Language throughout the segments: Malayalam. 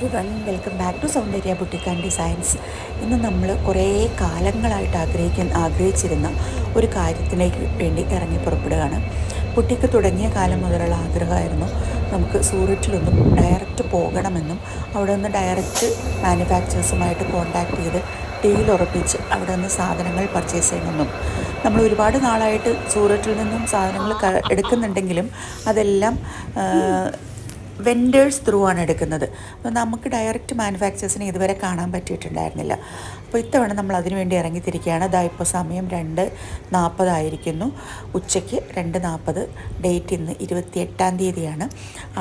Everyone welcome back to Soundarya boutique and designs ഇന്ന് നമ്മൾ കുറേ കാലങ്ങളായിട്ട് ആഗ്രഹിക്കാൻ ആഗ്രഹിച്ചിരുന്ന ഒരു കാര്യത്തിലേക്ക് വേണ്ടി ഇറങ്ങി പുറപ്പെടുകയാണ്. ബുട്ടിക്ക് തുടങ്ങിയ കാലം മുതലുള്ള ആഗ്രഹമായിരുന്നു നമുക്ക് സൂററ്റിലൊന്നും ഡയറക്റ്റ് പോകണമെന്നും അവിടെ നിന്ന് ഡയറക്റ്റ് മാനുഫാക്ചേഴ്സുമായിട്ട് കോൺടാക്ട് ചെയ്ത് ഡീൽ ഉറപ്പിച്ച് അവിടെ നിന്ന് സാധനങ്ങൾ പർച്ചേസ് ചെയ്യണമെന്നും. നമ്മൾ ഒരുപാട് നാളായിട്ട് സൂററ്റിൽ നിന്നും സാധനങ്ങൾ എടുക്കുന്നുണ്ടെങ്കിലും അതെല്ലാം വെൻഡേഴ്സ് ത്രൂ ആണ് എടുക്കുന്നത്. അപ്പോൾ നമുക്ക് ഡയറക്റ്റ് മാനുഫാക്ചേഴ്സിനെ ഇതുവരെ കാണാൻ പറ്റിയിട്ടുണ്ടായിരുന്നില്ല. അപ്പോൾ ഇത്തവണ നമ്മൾ അതിനു വേണ്ടി ഇറങ്ങിത്തിരിക്കുകയാണ്. അതാ ഇപ്പോൾ സമയം രണ്ട് നാൽപ്പതായിരിക്കുന്നു. ഉച്ചയ്ക്ക് രണ്ട് നാൽപ്പത് ഡേറ്റ് ഇന്ന് ഇരുപത്തി എട്ടാം തീയതിയാണ്.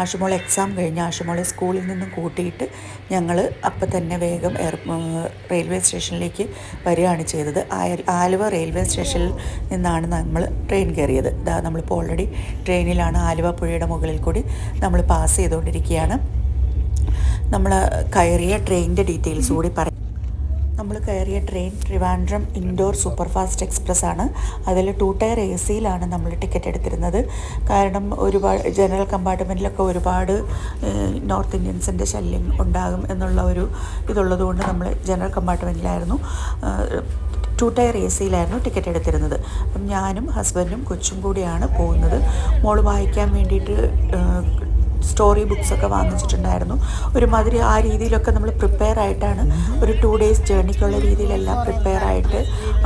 ആഷുമോൾ എക്സാം കഴിഞ്ഞ് ആഷുമോളെ സ്കൂളിൽ നിന്നും കൂട്ടിയിട്ട് ഞങ്ങൾ അപ്പം തന്നെ വേഗം എയർ റെയിൽവേ സ്റ്റേഷനിലേക്ക് വരികയാണ് ചെയ്തത്. ആലുവ റെയിൽവേ സ്റ്റേഷനിൽ നിന്നാണ് നമ്മൾ ട്രെയിൻ കയറിയത്. ഇതാ നമ്മളിപ്പോൾ ഓൾറെഡി ട്രെയിനിലാണ് ആലുവ പുഴയുടെ മുകളിൽ കൂടി നമ്മൾ പാസ് ചെയ്തുകൊണ്ടിരിക്കുകയാണ്. നമ്മൾ കയറിയ ട്രെയിനിന്റെ ഡീറ്റെയിൽസ് കൂടി പറയാം നമ്മൾ കയറിയ train Trivandrum Indore superfast express ആണ്. അതിൽ ടു ടയർ എ സിയിലാണ് നമ്മൾ ടിക്കറ്റ് എടുത്തിരുന്നത്. കാരണം ഒരുപാട് ജനറൽ കമ്പാർട്ട്മെന്റിലൊക്കെ ഒരുപാട് നോർത്ത് ഇന്ത്യൻസിന്റെ ശല്യം ഉണ്ടാകും എന്നുള്ള ഒരു ഇതുള്ളത് കൊണ്ട് നമ്മൾ ജനറൽ കമ്പാർട്ട്മെന്റിലായിരുന്നു ടു ടയർ എ സിയിലായിരുന്നു ടിക്കറ്റ് എടുത്തിരുന്നത്. അപ്പം ഞാനും ഹസ്ബൻഡും കൊച്ചും കൂടിയാണ് പോകുന്നത്. മോൾ വായിക്കാൻ വേണ്ടിയിട്ട് സ്റ്റോറി ബുക്സൊക്കെ വാങ്ങിച്ചിട്ടുണ്ടായിരുന്നു. ഒരുമാതിരി ആ രീതിയിലൊക്കെ നമ്മൾ പ്രിപ്പയർ ആയിട്ടാണ് ഒരു ടു ഡേയ്സ് ജേർണിക്കുള്ള രീതിയിലെല്ലാം പ്രിപ്പയർ ആയിട്ട്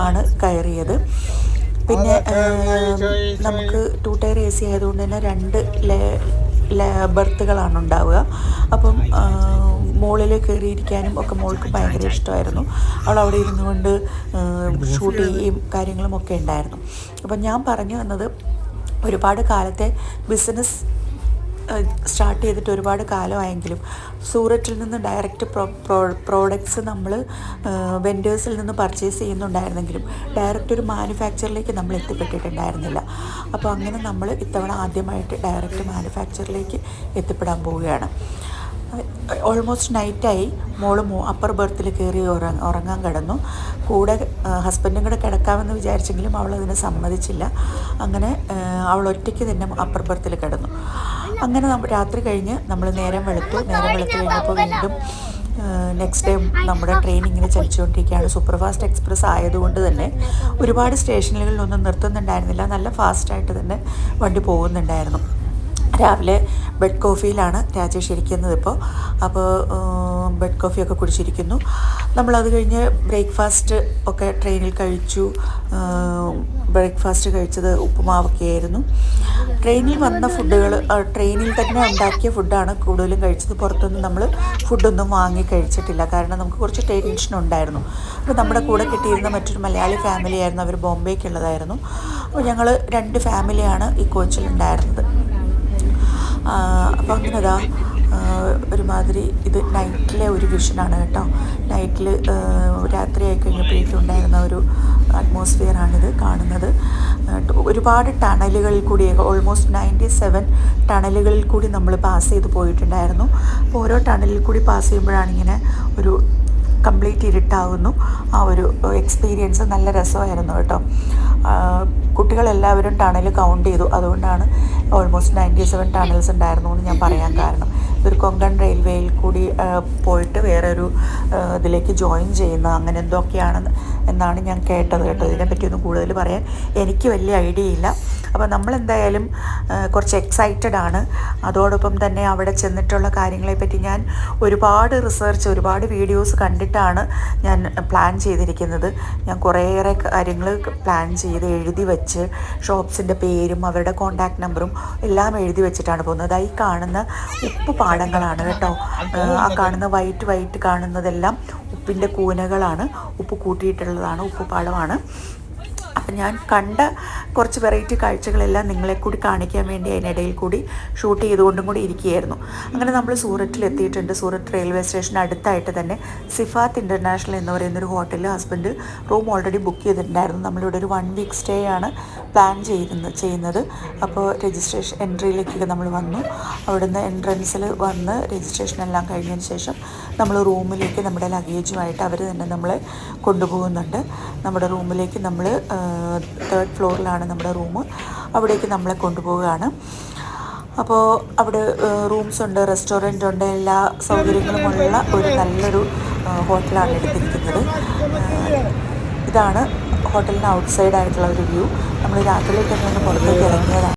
ആണ് കയറിയത്. പിന്നെ നമുക്ക് ടു ടയർ എ സി ആയതുകൊണ്ട് തന്നെ രണ്ട് ബർത്തുകളാണ് ഉണ്ടാവുക അപ്പം മുകളിൽ കയറിയിരിക്കാനും ഒക്കെ മോൾക്ക് ഭയങ്കര ഇഷ്ടമായിരുന്നു. അവൾ അവിടെ ഇരുന്നു കൊണ്ട് ഷൂട്ട് ചെയ്യുകയും കാര്യങ്ങളും ഒക്കെ ഉണ്ടായിരുന്നു. അപ്പം ഞാൻ പറഞ്ഞു വന്നത് ഒരുപാട് കാലത്തെ ബിസിനസ് സ്റ്റാർട്ട് ചെയ്തിട്ട് ഒരുപാട് കാലമായെങ്കിലും സൂററ്റിൽ നിന്ന് ഡയറക്റ്റ് പ്രോ പ്രോ പ്രോഡക്ട്സ് നമ്മൾ വെൻഡേഴ്സിൽ നിന്ന് പർച്ചേസ് ചെയ്യുന്നുണ്ടായിരുന്നെങ്കിലും ഡയറക്റ്റ് ഒരു മാനുഫാക്ചറിലേക്ക് നമ്മൾ എത്തിപ്പെട്ടിട്ടുണ്ടായിരുന്നില്ല. അപ്പോൾ അങ്ങനെ നമ്മൾ ഇത്തവണ ആദ്യമായിട്ട് ഡയറക്റ്റ് മാനുഫാക്ചറിലേക്ക് എത്തിപ്പെടാൻ പോവുകയാണ്. ഓൾമോസ്റ്റ് നൈറ്റായി മോൾ അപ്പർ ബർത്തിൽ കയറി ഉറ- ഉറങ്ങാൻ കിടന്നു. കൂടെ ഹസ്ബൻഡും കൂടെ കിടക്കാമെന്ന് വിചാരിച്ചെങ്കിലും അവൾ അതിനെ സമ്മതിച്ചില്ല. അങ്ങനെ അവൾ ഒറ്റയ്ക്ക് തന്നെ അപ്പർ ബർത്തിൽ കിടന്നു. അങ്ങനെ രാത്രി കഴിഞ്ഞ് നമ്മൾ നേരം വെളുത്തു. നേരം വെളുത്ത് കഴിഞ്ഞപ്പോൾ വീണ്ടും നെക്സ്റ്റ് ഡേ നമ്മുടെ ട്രെയിൻ ഇങ്ങനെ ചലിച്ചുകൊണ്ടിരിക്കുകയാണ്. സൂപ്പർ ഫാസ്റ്റ് എക്സ്പ്രസ് ആയതുകൊണ്ട് തന്നെ ഒരുപാട് സ്റ്റേഷനുകളിലൊന്നും നിർത്തുന്നുണ്ടായിരുന്നില്ല. നല്ല ഫാസ്റ്റായിട്ട് തന്നെ വണ്ടി പോകുന്നുണ്ടായിരുന്നു. രാവിലെ ബെഡ് കോഫിയിലാണ് രാജേഷ് ഇരിക്കുന്നത് ഇപ്പോൾ. അപ്പോൾ ബെഡ് കോഫിയൊക്കെ കുടിച്ചിരിക്കുന്നു. നമ്മളത് കഴിഞ്ഞ് ബ്രേക്ക്ഫാസ്റ്റ് ഒക്കെ ട്രെയിനിൽ കഴിച്ചു. ബ്രേക്ക്ഫാസ്റ്റ് കഴിച്ചത് ഉപ്പുമാവൊക്കെ ആയിരുന്നു. ട്രെയിനിൽ വന്ന ഫുഡുകൾ ട്രെയിനിൽ തന്നെ ഉണ്ടാക്കിയ ഫുഡാണ് കൂടുതലും കഴിച്ചത്. പുറത്തൊന്നും നമ്മൾ ഫുഡൊന്നും വാങ്ങി കഴിച്ചിട്ടില്ല. കാരണം നമുക്ക് കുറച്ച് ടെൻഷൻ ഉണ്ടായിരുന്നു. അപ്പോൾ നമ്മുടെ കൂടെ കിട്ടിയിരുന്ന മറ്റൊരു മലയാളി ഫാമിലി ആയിരുന്നു. അവർ ബോംബേക്കുള്ളതായിരുന്നു അപ്പോൾ ഞങ്ങൾ രണ്ട് ഫാമിലിയാണ് ഈ കോച്ചിലുണ്ടായിരുന്നത്. അപ്പോൾ അങ്ങനെ അതാ ഒരുമാതിരി ഇത് നൈറ്റിലെ ഒരു വിഷനാണ് കേട്ടോ. നൈറ്റിൽ രാത്രിയായി കഴിഞ്ഞപ്പോഴേക്കും ഉണ്ടായിരുന്ന ഒരു അറ്റ്മോസ്ഫിയറാണിത് കാണുന്നത്. ഒരുപാട് ടണലുകളിൽ കൂടി ഓൾമോസ്റ്റ് നയന്റി സെവൻ ടണലുകളിൽ കൂടി നമ്മൾ പാസ് ചെയ്ത് പോയിട്ടുണ്ടായിരുന്നു. അപ്പോൾ ഓരോ ടണലിൽ കൂടി പാസ് ചെയ്യുമ്പോഴാണ് ഇങ്ങനെ ഒരു കംപ്ലീറ്റ് ഇരുട്ടാവുന്നു. ആ ഒരു എക്സ്പീരിയൻസ് നല്ല രസമായിരുന്നു കേട്ടോ. കുട്ടികളെല്ലാവരും ടണൽ കൗണ്ട് ചെയ്തു. അതുകൊണ്ടാണ് ഓൾമോസ്റ്റ് നയന്റി സെവൻ ടണൽസ് ഉണ്ടായിരുന്നു എന്ന് ഞാൻ പറയാൻ കാരണം. ഇതൊരു കൊങ്കൺ റെയിൽവേയിൽ കൂടി പോയിട്ട് വേറൊരു ഇതിലേക്ക് ജോയിൻ ചെയ്യുന്ന അങ്ങനെ എന്തൊക്കെയാണ് എന്നാണ് ഞാൻ കേട്ടത് കേട്ടോ. ഇതിനെപ്പറ്റിയൊന്നും കൂടുതൽ പറയാൻ എനിക്ക് വലിയ ഐഡിയ ഇല്ല. അപ്പോൾ നമ്മളെന്തായാലും കുറച്ച് എക്സൈറ്റഡ് ആണ്. അതോടൊപ്പം തന്നെ അവിടെ ചെന്നിട്ടുള്ള കാര്യങ്ങളെപ്പറ്റി ഞാൻ ഒരുപാട് റിസർച്ച് ഒരുപാട് വീഡിയോസ് കണ്ടിട്ടാണ് ഞാൻ പ്ലാൻ ചെയ്തിരിക്കുന്നത്. ഞാൻ കുറേയേറെ കാര്യങ്ങൾ പ്ലാൻ ചെയ്ത് എഴുതി വെച്ച് ഷോപ്സിന്റെ പേരും അവരുടെ കോൺടാക്ട് നമ്പറും എല്ലാം എഴുതി വെച്ചിട്ടാണ് പോകുന്നത്. ഈ കാണുന്ന ഉപ്പ് പാടങ്ങളാണ് കേട്ടോ. ആ കാണുന്ന വൈറ്റ് വൈറ്റ് കാണുന്നതെല്ലാം ഉപ്പിന്റെ കൂനകളാണ്. ഉപ്പ് കൂട്ടിയിട്ടുള്ളതാണ് ഉപ്പ് പാടമാണ്. അപ്പം ഞാൻ കണ്ട കുറച്ച് വെറൈറ്റി കാഴ്ചകളെല്ലാം നിങ്ങളെ കൂടി കാണിക്കാൻ വേണ്ടി അതിനിടയിൽ കൂടി ഷൂട്ട് ചെയ്തുകൊണ്ടും കൂടി ഇരിക്കുകയായിരുന്നു. അങ്ങനെ നമ്മൾ സൂററ്റിൽ എത്തിയിട്ടുണ്ട്. സൂറത്ത് റെയിൽവേ സ്റ്റേഷൻ അടുത്തായിട്ട് തന്നെ സിഫാത്ത് ഇന്റർനാഷണൽ എന്ന് പറയുന്നൊരു ഹോട്ടലിൽ ഹസ്ബൻഡ് റൂം ഓൾറെഡി ബുക്ക് ചെയ്തിട്ടുണ്ടായിരുന്നു. നമ്മളിവിടെ ഒരു വൺ വീക്ക് സ്റ്റേ ആണ് പ്ലാൻ ചെയ്യുന്നത് ചെയ്യുന്നത്. അപ്പോൾ രജിസ്ട്രേഷൻ എൻട്രിയിലേക്കൊക്കെ നമ്മൾ വന്നു. അവിടുന്ന് എൻട്രൻസിൽ വന്ന് രജിസ്ട്രേഷൻ എല്ലാം കഴിഞ്ഞതിന് ശേഷം നമ്മൾ റൂമിലേക്ക് നമ്മുടെ ലഗേജുമായിട്ട് അവർ തന്നെ നമ്മളെ കൊണ്ടുപോകുന്നുണ്ട്. നമ്മുടെ റൂമിലേക്ക് നമ്മൾ തേർഡ് ഫ്ലോറിലാണ് നമ്മുടെ റൂം. അവിടേക്ക് നമ്മളെ കൊണ്ടുപോവുകയാണ്. അപ്പോൾ അവിടെ റൂംസ് ഉണ്ട് റെസ്റ്റോറന്റ് ഉണ്ട് എല്ലാ സൗകര്യങ്ങളുമുള്ള ഒരു നല്ലൊരു ഹോട്ടലാണ് എടുത്തിരിക്കുന്നത്. ഇതാണ് ഹോട്ടലിന് ഔട്ട്സൈഡ് ആയിട്ടുള്ള ഒരു വ്യൂ. നമ്മൾ രാത്രിയിൽ തന്നെ ഒന്ന് പുറത്തേക്ക് ഇറങ്ങിയതാണ്.